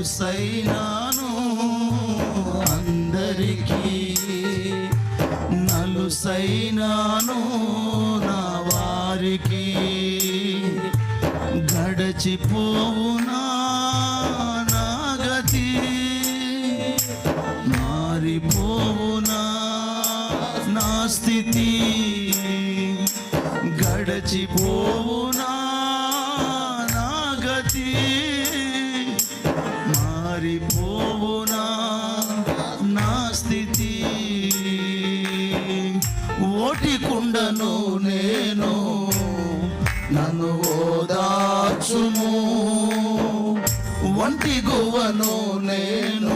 నలుసైనాను అందరికీ నలుసైనాను నా వారికి గడచిపోవు వంటి గువను నేను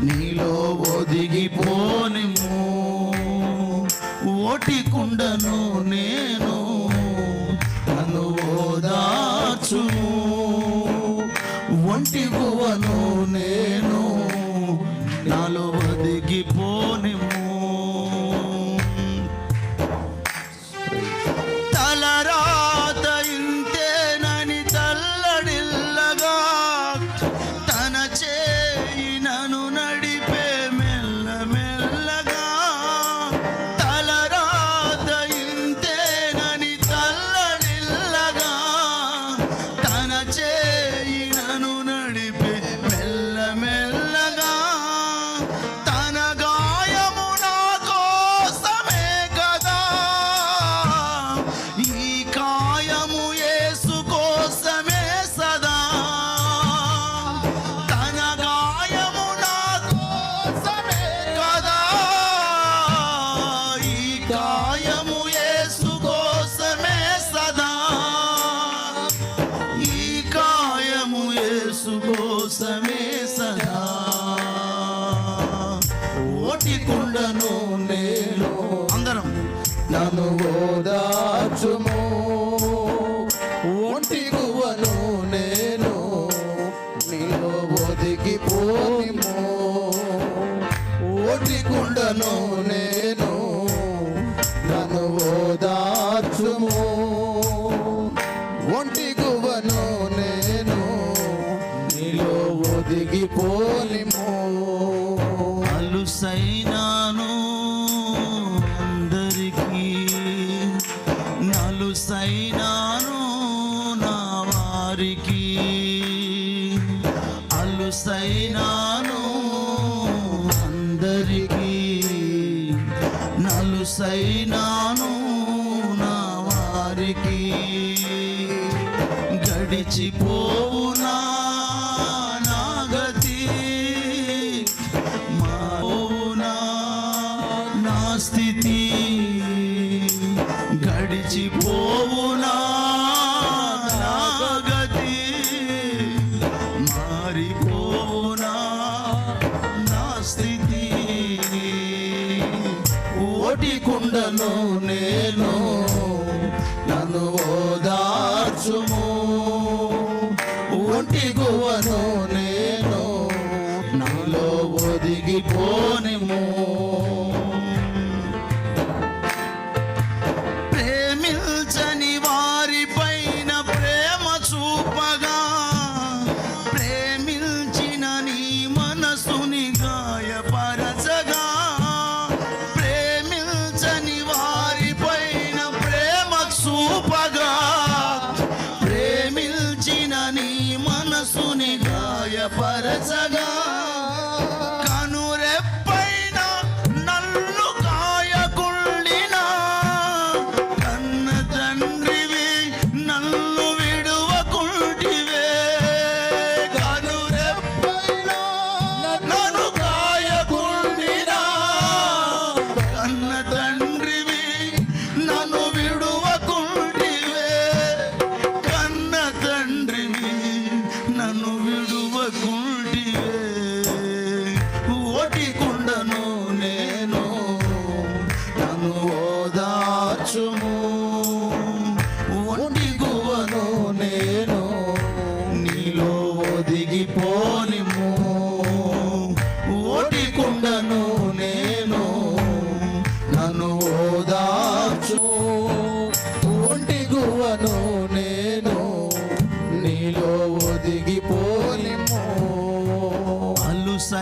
నీలో ఒదిగిపోనిము ఓటి కుండను నేను నన్ను ఓదాచుము యేసు కోసమే సదా. ఓటి కుండను నేలో అందరం. నన్ను ఓదార్చు దిగిపోలిమో. దాటిపోనిము ప్రేమించని వారిపైన ప్రేమ చూపగా ప్రేమించిన నీ మనసుని గాయపరచగా ప్రేమించని వారిపైన ప్రేమ చూపగా ప్రేమించిన నీ మనసుని గాయపరచగా.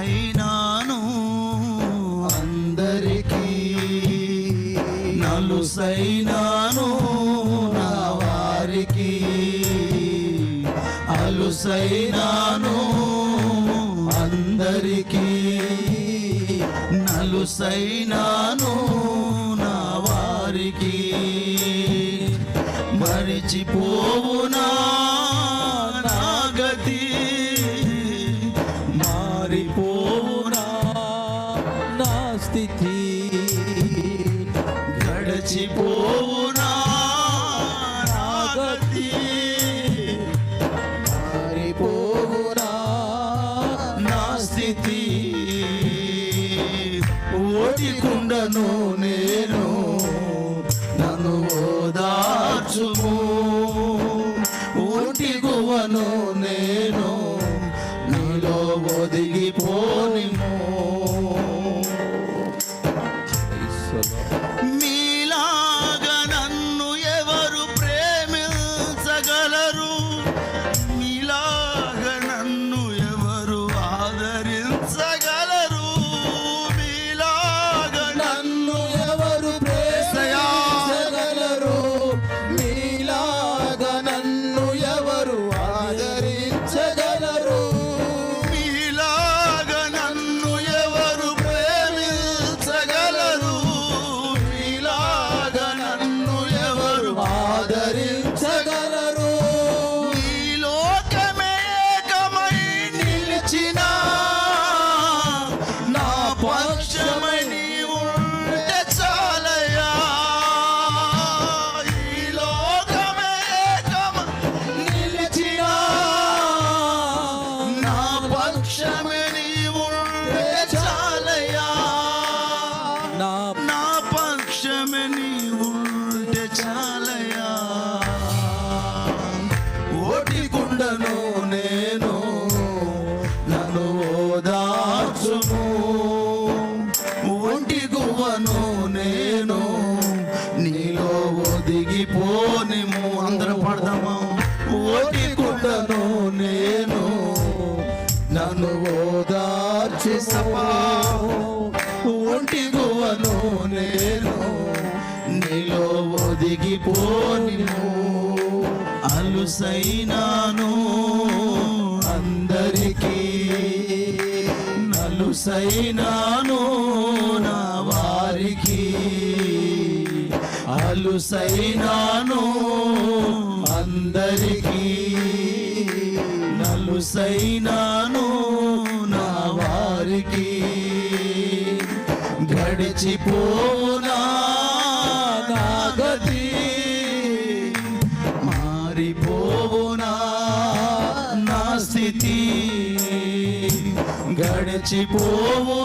అయినాను. అందరికీ నలుసైనాను. నా వారికి అలుసైనాను. అందరికీ నలుసైనాను. ты నేను నీలో ఒదిగిపోనిను అలుసైనాను అందరికీ నలుసైనాను నా వారికి. అలుసైనాను అందరికీ నలుసైనాను మరచిపోనా? నాగతి మారిపోవునా? నా స్థితి గడిచిపోవు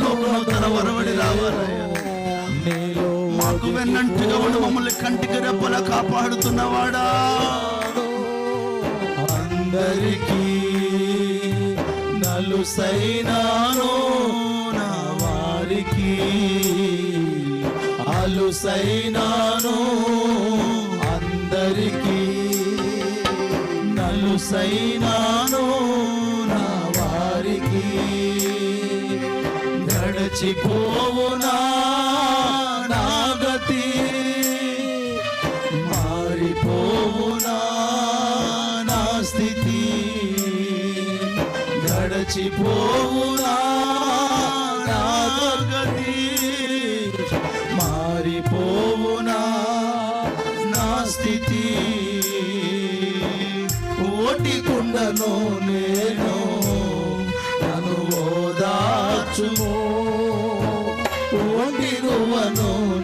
లోకంలో కలవరబడి రావాలయ్యా మాకు వెన్నంటిగా ఉండి మమ్మల్ని కంటికి రెప్పలా కాపాడుతున్నవాడా? అందరికీ నలుసైనాను నా వారికి అలుసైనాను అందరికీ నలుసైనాను నా వారికి మరచిపోవునా? నాగతి మారిపోవునా? నా స్థితి గడచిపోవునా నాగతి మారిపోవునా? నా స్థితి ఓటి కుండను నేను నన్ను ఓదాచుమో no, no.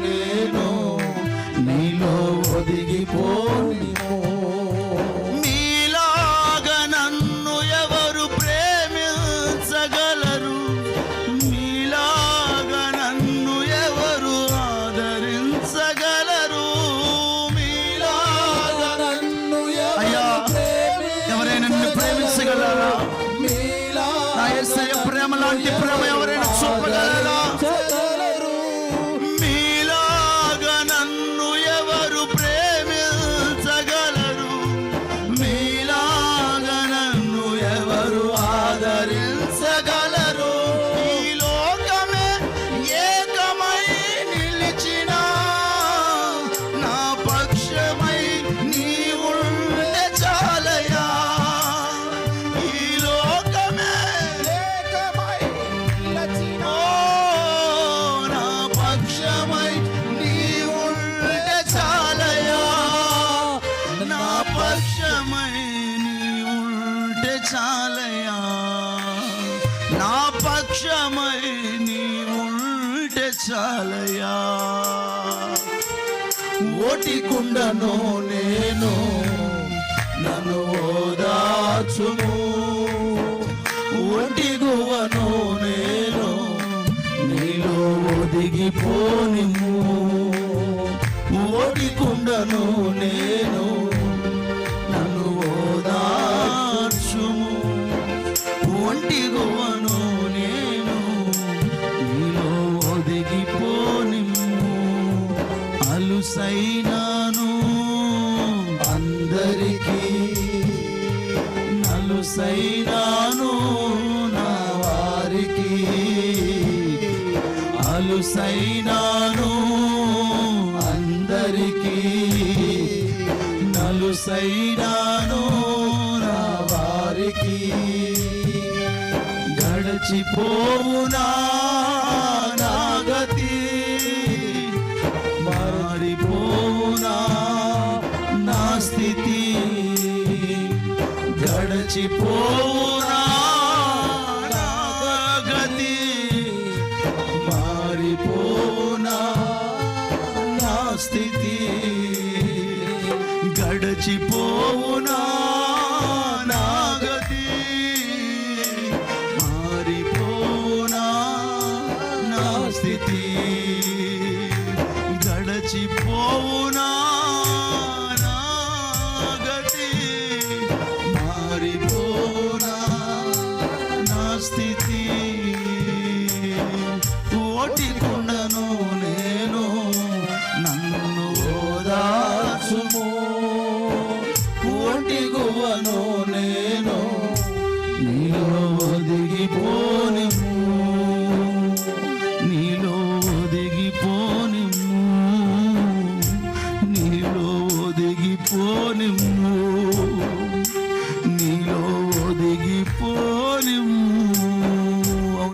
దినాలయా ఓటి కుండను నేను నన్ను ఓదాచుము ఒంటి గువను నేను ఓటి కుండను నేను నలుసైనాను. అందరికీ నలుసైనాను. నా వారికి గడిచిపోవునా.